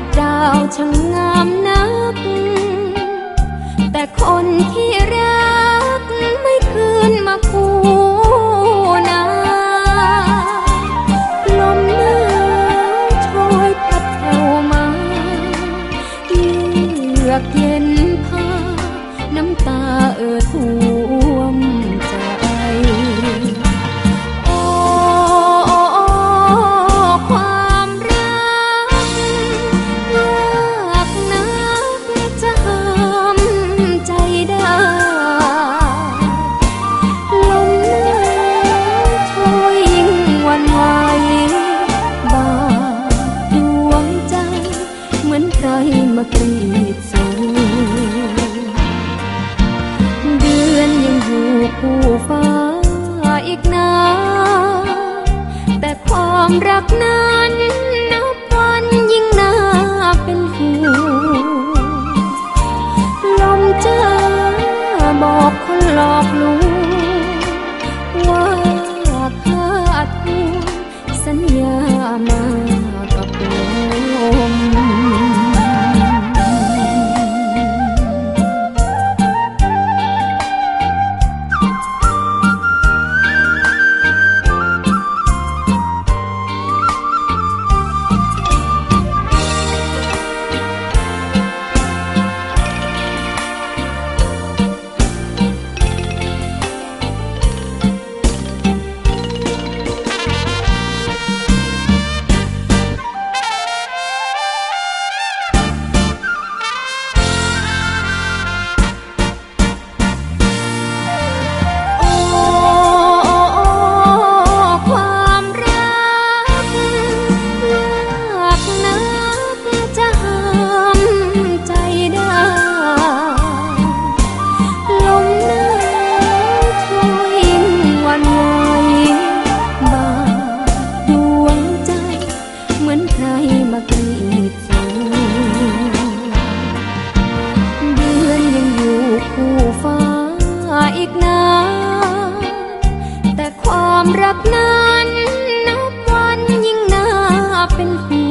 กับดาวช่างงามนัก แต่คนที่รักไม่คืนมาคู่นาลมหนาวโชยพัดเข้ามาเยือกเย็นพาน้ำตาเอ่อท่วม อีกนานแต่ความรักนั้นนับวันยิ่งน่าเป็นห่วงลมเจอบอกคนหลอกลวงว่าค่าทุ่สัญญามากับผม ความรักนั้นนับวันยิ่งน่าเป็นห่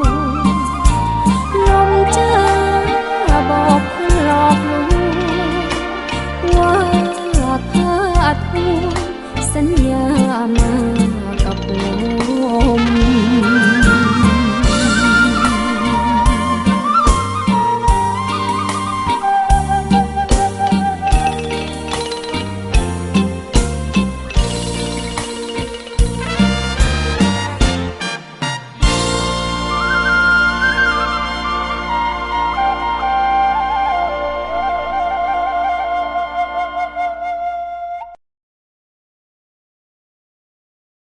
วงลมเจ้าบอกหลอกลวงว่าเธอทวงสัญญามากับลม